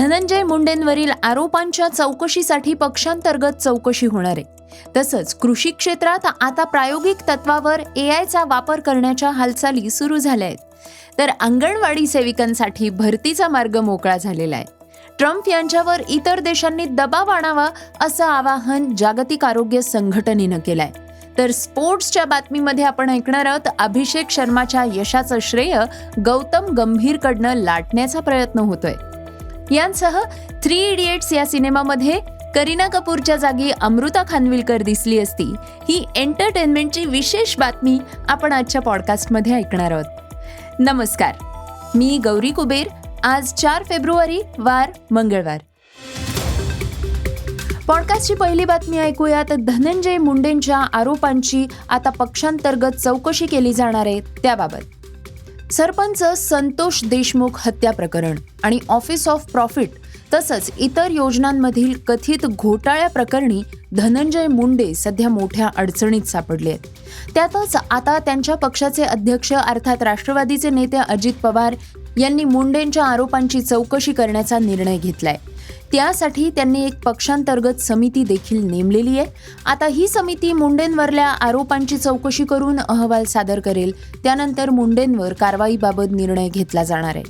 धनंजय मुंडेंवरील आरोपांच्या चौकशीसाठी पक्षांतर्गत चौकशी होणार आहे. तसंच कृषी क्षेत्रात आता प्रायोगिक तत्वावर ए आयचा वापर करण्याच्या हालचाली सुरू झाल्या आहेत. तर अंगणवाडी सेविकांसाठी भरतीचा मार्ग मोकळा झालेला आहे. ट्रम्प यांच्यावर इतर देशांनी दबाव आणावा असं आवाहन जागतिक आरोग्य संघटनेनं केलंय. तर स्पोर्ट्सच्या बातमीमध्ये आपण ऐकणार आहोत अभिषेक शर्माच्या यशाचं श्रेय गौतम गंभीरकडनं लाटण्याचा प्रयत्न होतोय. यांसह थ्री इडियट्स या सिनेमामध्ये करीना कपूरच्या जागी अमृता खानविलकर दिसली असती. ही एंटरटेनमेंटची विशेष बातमी आपण आजच्या पॉडकास्टमध्ये ऐकणार आहोत. नमस्कार. मी गौरी कुबेर. आज चार फेब्रुवारी वार मंगळवार. पॉडकास्टची पहिली बातमी ऐकूयात. धनंजय मुंडेंच्या आरोपांची आता पक्षांतर्गत चौकशी केली जाणार आहे त्याबाबत. सरपंच संतोष देशमुख हत्या प्रकरण आणि ऑफिस ऑफ प्रॉफिट तसंच इतर योजनांमधील कथित घोटाळ्या प्रकरणी धनंजय मुंडे सध्या मोठ्या अडचणीत सापडले आहेत. त्यातच आता त्यांच्या पक्षाचे अध्यक्ष अर्थात राष्ट्रवादीचे नेते अजित पवार यांनी मुंडेंच्या आरोपांची चौकशी करण्याचा निर्णय घेतलाय. त्यासाठी त्यांनी एक पक्षांतर्गत समिती देखील नेमलेली आहे. आता ही समिती मुंडेंवरल्या आरोपांची चौकशी करून अहवाल सादर करेल. त्यानंतर मुंडेंवर कारवाईबाबत निर्णय घेतला जाणार आहे.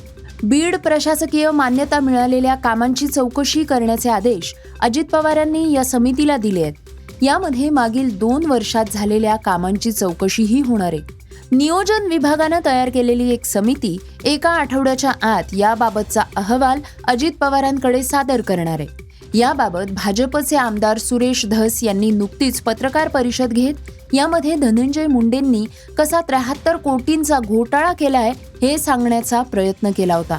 बीड प्रशासकीय मान्यता मिळालेल्या कामांची चौकशी करण्याचे आदेश अजित पवार यांनी या समितीला दिले आहेत. यामध्ये मागील दोन वर्षात झालेल्या कामांची चौकशीही होणार आहे. नियोजन विभागानं तयार केलेली एक समिती एका आठवड्याच्या आत याबाबतचा अहवाल अजित पवारांकडे सादर करणार आहे. याबाबत भाजपचे आमदार सुरेश धस यांनी नुकतीच पत्रकार परिषद घेत यामध्ये धनंजय मुंडेंनी कसा त्र्याहत्तर कोटींचा घोटाळा केलाय हे सांगण्याचा प्रयत्न केला होता.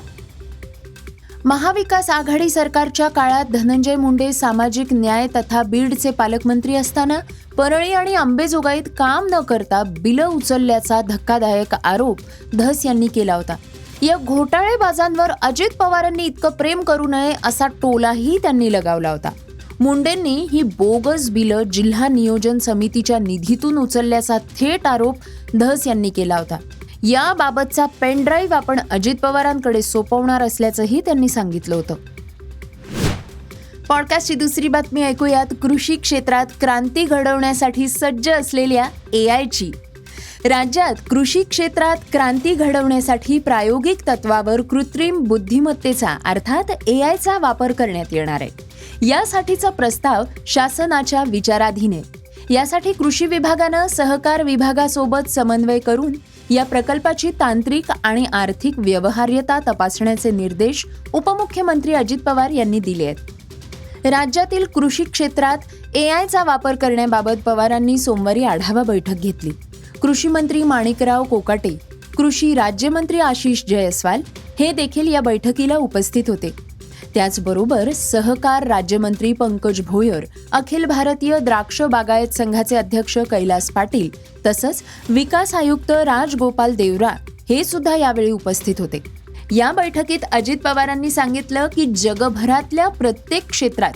महाविकास आघाडी सरकारच्या काळात धनंजय मुंडे सामाजिक न्याय तथा बीडचे पालकमंत्री असताना परळी आणि अंबेजोगाईत काम न करता बिलं उचलल्याचा धक्कादायक आरोप धस यांनी केला होता. या घोटाळेबाजांवर अजित पवारांनी इतकं प्रेम करू नये असा टोलाही त्यांनी लगावला होता. मुंडेंनी ही बोगस बिलं जिल्हा नियोजन समितीच्या निधीतून उचलल्याचा थेट आरोप धस यांनी केला होता. याबाबतचा पेनड्राईव्ह आपण अजित पवारांकडे सोपवणार असल्याचंही त्यांनी सांगितलं होतं. पॉडकास्टची दुसरी बातमी ऐकूयात. कृषी क्षेत्रात क्रांती घडवण्यासाठी सज्ज असलेल्या ए आयची. राज्यात कृषी क्षेत्रात क्रांती घडवण्यासाठी प्रायोगिक तत्वावर कृत्रिम बुद्धिमत्तेचा अर्थात ए आयचा वापर करण्यात येणार आहे. यासाठीचा प्रस्ताव शासनाच्या विचाराधीन आहे. यासाठी कृषी विभागानं सहकार विभागासोबत समन्वय करून या प्रकल्पाची तांत्रिक आणि आर्थिक व्यवहार्यता तपासण्याचे निर्देश उपमुख्यमंत्री अजित पवार यांनी दिले आहेत. राज्यातील कृषी क्षेत्रात ए आयचा वापर करण्याबाबत पवारांनी सोमवारी आढावा बैठक घेतली. कृषी मंत्री माणिकराव कोकाटे कृषी राज्यमंत्री आशिष जयस्वाल हे देखील या बैठकीला उपस्थित होते. त्याचबरोबर सहकार राज्यमंत्री पंकज भोयर अखिल भारतीय द्राक्ष बागायत संघाचे अध्यक्ष कैलास पाटील तसंच विकास आयुक्त राजगोपाल देवरा हे सुद्धा यावेळी उपस्थित होते. या बैठकीत अजित पवारांनी सांगितलं की जगभरातल्या प्रत्येक क्षेत्रात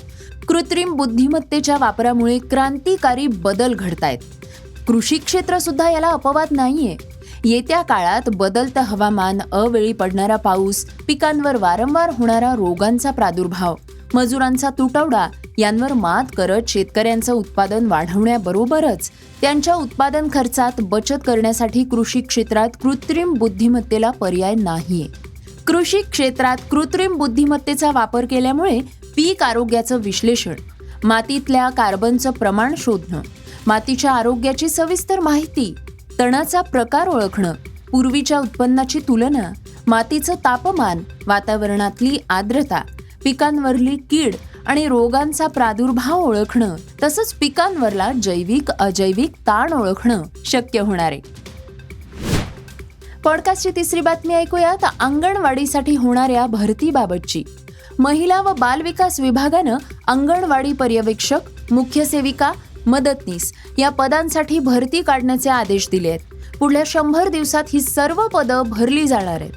कृत्रिम बुद्धिमत्तेच्या वापरामुळे क्रांतिकारी बदल घडतायत. कृषी क्षेत्र सुद्धा याला अपवाद नाहीये. येत्या काळात बदलतं हवामान अवेळी पडणारा पाऊस पिकांवर वारंवार होणारा रोगांचा प्रादुर्भाव मजुरांचा तुटवडा यांवर मात करत शेतकऱ्यांचं उत्पादन वाढवण्याबरोबरच त्यांच्या उत्पादन खर्चात बचत करण्यासाठी कृषी क्षेत्रात कृत्रिम बुद्धिमत्तेला पर्याय नाही कृषी क्षेत्रात कृत्रिम बुद्धिमत्तेचा वापर केल्यामुळे पीक आरोग्याचं विश्लेषण मातीतल्या कार्बनचं प्रमाण शोधणं मातीच्या आरोग्याची सविस्तर माहिती तणाचा प्रकार ओळखणं पूर्वीच्या उत्पन्नाची तुलना मातीचं तापमान वातावरणातली आर्द्रता पिकांवरली कीड आणि रोगांचा प्रादुर्भाव ओळखणं तसंच पिकांवरला जैविक अजैविक ताण ओळखणं शक्य होणार आहे. पॉडकास्टची तिसरी बातमी ऐकूयात. अंगणवाडीसाठी होणाऱ्या भरतीबाबतची. महिला व बालविकास विभागानं अंगणवाडी पर्यवेक्षक मुख्य सेविका मदतनीस या पदांसाठी भरती काढण्याचे आदेश दिले आहेत. पुढल्या शंभर दिवसात ही सर्व पदं भरली जाणार आहेत.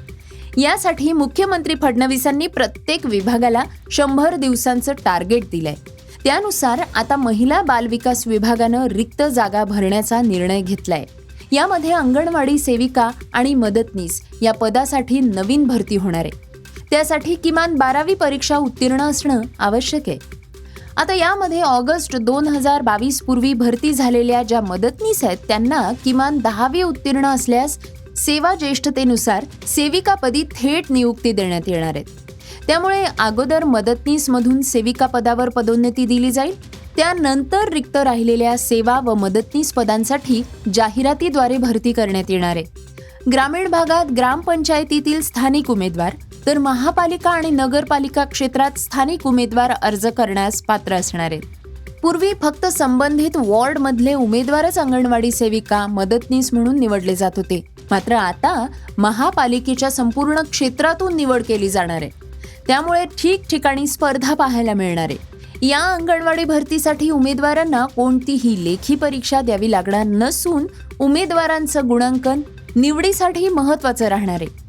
यासाठी मुख्यमंत्री फडणवीसांनी प्रत्येक विभागाला शंभर दिवसांचं टार्गेट दिलंय. त्यानुसार आता महिला बालविकास विभागानं रिक्त जागा भरण्याचा निर्णय घेतलाय. यामध्ये अंगणवाडी सेविका आणि मदतनीस या पदासाठी नवीन भरती होणार आहे. त्यासाठी किमान बारावी परीक्षा उत्तीर्ण असणं आवश्यक आहे. आता यामध्ये ऑगस्ट दोन हजार बावीस पूर्वी भरती झालेल्या ज्या मदतनीस आहेत त्यांना किमान दहावी उत्तीर्ण असल्यास सेवा ज्येष्ठतेनुसार सेविकापदी थेट नियुक्ती देण्यात येणार आहेत. त्यामुळे अगोदर मदतनीसमधून सेविका पदावर पदोन्नती दिली जाईल. त्यानंतर रिक्त राहिलेल्या सेवा व मदतनीस पदांसाठी जाहिरातीद्वारे भरती करण्यात येणार आहे. ग्रामीण भागात ग्रामपंचायतीतील स्थानिक उमेदवार तर महापालिका आणि नगरपालिका क्षेत्रात स्थानिक उमेदवार अर्ज करण्यास पात्र असणार आहेत. पूर्वी फक्त संबंधित वॉर्डमधले उमेदवारच अंगणवाडी सेविका मदतनीस म्हणून निवडले जात होते. मात्र आता महापालिकेच्या संपूर्ण क्षेत्रातून निवड केली जाणार आहे. त्यामुळे ठिकठिकाणी स्पर्धा पाहायला मिळणार आहे. या अंगणवाडी भरतीसाठी उमेदवारांना कोणतीही लेखी परीक्षा द्यावी लागणार नसून उमेदवारांचं गुणांकन निवडीसाठी महत्वाचं राहणार आहे.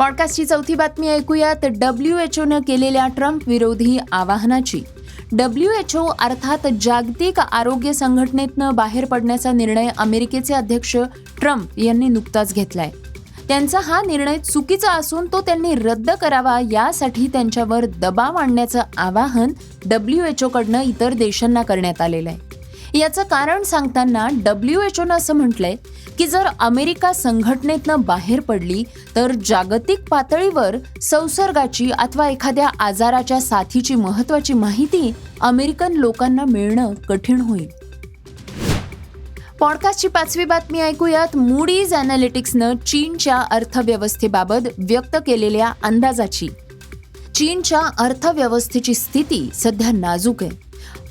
पॉडकास्टची चौथी बातमी ऐकूयात डब्ल्यू एच ओनं केलेल्या ट्रम्प विरोधी आवाहनाची. डब्ल्यू एच ओ अर्थात जागतिक आरोग्य संघटनेतनं बाहेर पडण्याचा निर्णय अमेरिकेचे अध्यक्ष ट्रम्प यांनी नुकताच घेतलाय. त्यांचा हा निर्णय चुकीचा असून तो त्यांनी रद्द करावा यासाठी त्यांच्यावर दबाव आणण्याचं आवाहन डब्ल्यू एच ओकडनं इतर देशांना करण्यात आलेलं आहे. याचं कारण सांगताना डब्ल्यू एच ओनं असं म्हटलंय की जर अमेरिका संघटनेतनं बाहेर पडली तर जागतिक पातळीवर संसर्गाची अथवा एखाद्या आजाराच्या साथीची महत्वाची माहिती अमेरिकन लोकांना मिळणं कठीण होईल. पॉडकास्टची पाचवी बातमी ऐकूयात. मुडीज अॅनालिटिक्सनं चीनच्या अर्थव्यवस्थेबाबत व्यक्त केलेल्या अंदाजाची. चीनच्या अर्थव्यवस्थेची स्थिती सध्या नाजूक आहे.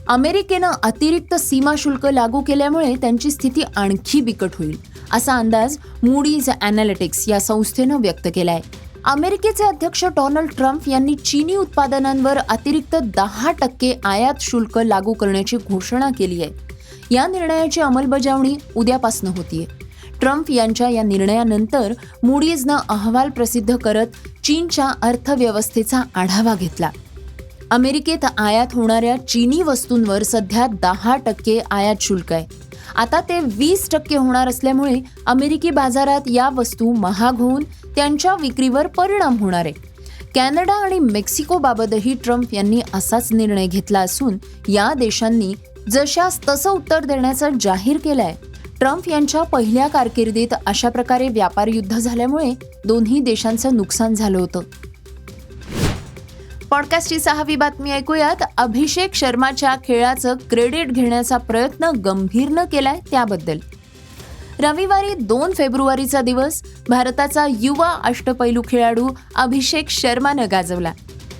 अमेरिकेनं अतिरिक्त सीमा शुल्क लागू केल्यामुळे त्यांची स्थिती आणखी बिकट होईल असा अंदाज मूडीज अॅनालिटिक्स या संस्थेनं व्यक्त केलाय. अमेरिकेचे अध्यक्ष डोनाल्ड ट्रम्प यांनी चीनी उत्पादनांवर अतिरिक्त दहा टक्के आयात शुल्क लागू करण्याची घोषणा केली आहे. या निर्णयाची अंमलबजावणी उद्यापासून होतीये. ट्रम्प यांच्या या निर्णयानंतर मुडीजनं अहवाल प्रसिद्ध करत चीनच्या अर्थव्यवस्थेचा आढावा घेतला. अमेरिकेत आयात होणाऱ्या चीनी वस्तूंवर सध्या दहा टक्के आयात शुल्क आहे. आता ते वीस टक्के होणार असल्यामुळे अमेरिकी बाजारात या वस्तू महाग होऊन त्यांच्या विक्रीवर परिणाम होणार आहे. कॅनडा आणि मेक्सिकोबाबतही ट्रम्प यांनी असाच निर्णय घेतला असून या देशांनी जशास तसं उत्तर देण्याचं जाहीर केलंय. ट्रम्प यांच्या पहिल्या कारकिर्दीत अशा प्रकारे व्यापार युद्ध झाल्यामुळे दोन्ही देशांचं नुकसान झालं होतं. पॉडकास्टची सहावी बातमी ऐकूयात. अभिषेक शर्माच्या खेळाचं क्रेडिट घेण्याचा प्रयत्न गंभीरनं केलाय त्याबद्दल. रविवारी दोन फेब्रुवारीचा दिवस भारताचा युवा अष्टपैलू खेळाडू अभिषेक शर्मानं गाजवला.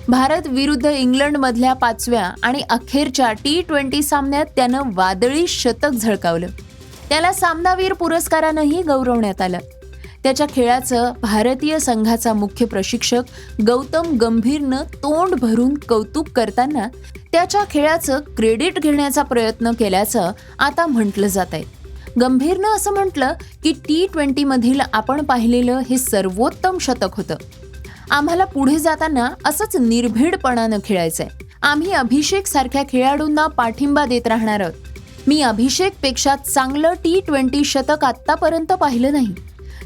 भारत विरुद्ध इंग्लंडमधल्या पाचव्या आणि अखेरच्या टी ट्वेंटी सामन्यात त्यानं वादळी शतक झळकावलं. त्याला सामनावीर पुरस्कारानंही गौरवण्यात आलं. त्याच्या खेळाचं भारतीय संघाचा मुख्य प्रशिक्षक गौतम गंभीरनं तोंड भरून कौतुक करताना त्याच्या खेळाचं क्रेडिट घेण्याचा प्रयत्न केल्याचं आता म्हटलं जात आहे. गंभीरनं असं म्हटलं की टी ट्वेंटीमधील आपण पाहिलेलं हे सर्वोत्तम शतक होतं. आम्हाला पुढे जाताना असंच निर्भीडपणानं खेळायचंय. आम्ही अभिषेक सारख्या खेळाडूंना पाठिंबा देत राहणार आहोत. मी अभिषेकपेक्षा चांगलं टी ट्वेंटी शतक आत्तापर्यंत पाहिलं नाही.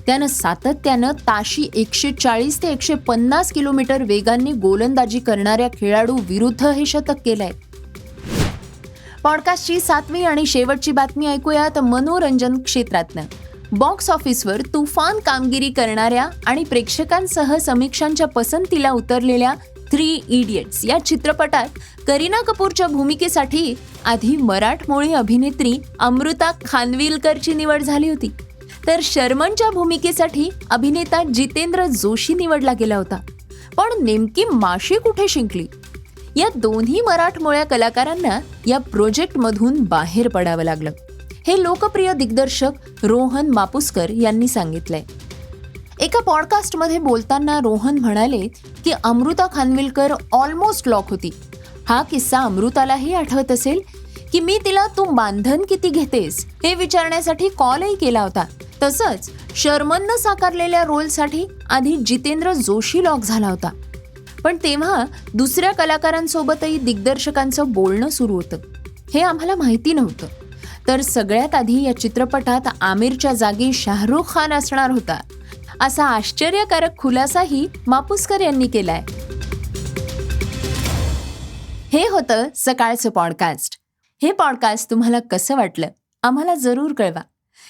त्यानं सातत्यानं ताशी एकशे चाळीस ते एकशे पन्नास किलोमीटर वेगाने गोलंदाजी करणाऱ्या खेळाडू विरुद्ध हे शतक केलंय. पॉडकास्टची सातवी आणि शेवटची बातमी ऐकूयात मनोरंजन क्षेत्रातनं. बॉक्स ऑफिसवर तुफान कामगिरी करणाऱ्या आणि प्रेक्षकांसह समीक्षांच्या पसंतीला उतरलेल्या थ्री इडियट्स या चित्रपटात करीना कपूरच्या भूमिकेसाठी आधी मराठमोळी अभिनेत्री अमृता खानविलकरची निवड झाली होती. तर शर्मनच्या भूमिकेसाठी अभिनेता जितेंद्र जोशी निवडला गेला होता. पण नेमकी माशी कुठे शिंकली? या दोन्ही मराठमोळ्या कलाकारांना या प्रोजेक्टमधून बाहेर पडावं लागलं. हे लोकप्रिय दिग्दर्शक रोहन मापुसकर यांनी सांगितलंय. एका पॉडकास्टमध्ये बोलताना रोहन म्हणाले की अमृता खानविलकर ऑलमोस्ट लॉक होती. हा किस्सा अमृतालाही आठवत असेल की मी तिला तू बांधन किती घेतेस हे विचारण्यासाठी कॉलही केला होता. तसंच शर्मननं साकारलेल्या रोलसाठी आधी जितेंद्र जोशी लॉक झाला होता. पण तेव्हा दुसऱ्या कलाकारांसोबतही दिग्दर्शकांचं बोलणं सुरू होतं. हे आम्हाला माहिती नव्हतं. तर सगळ्यात आधी या चित्रपटात आमिरच्या जागी शाहरुख खान असणार होता. असा आश्चर्यकारक खुलासाही मापुसकर यांनी केलाय. हे होतं सकाळचं पॉडकास्ट. हे पॉडकास्ट तुम्हाला कसं वाटलं? आम्हाला जरूर कळवा.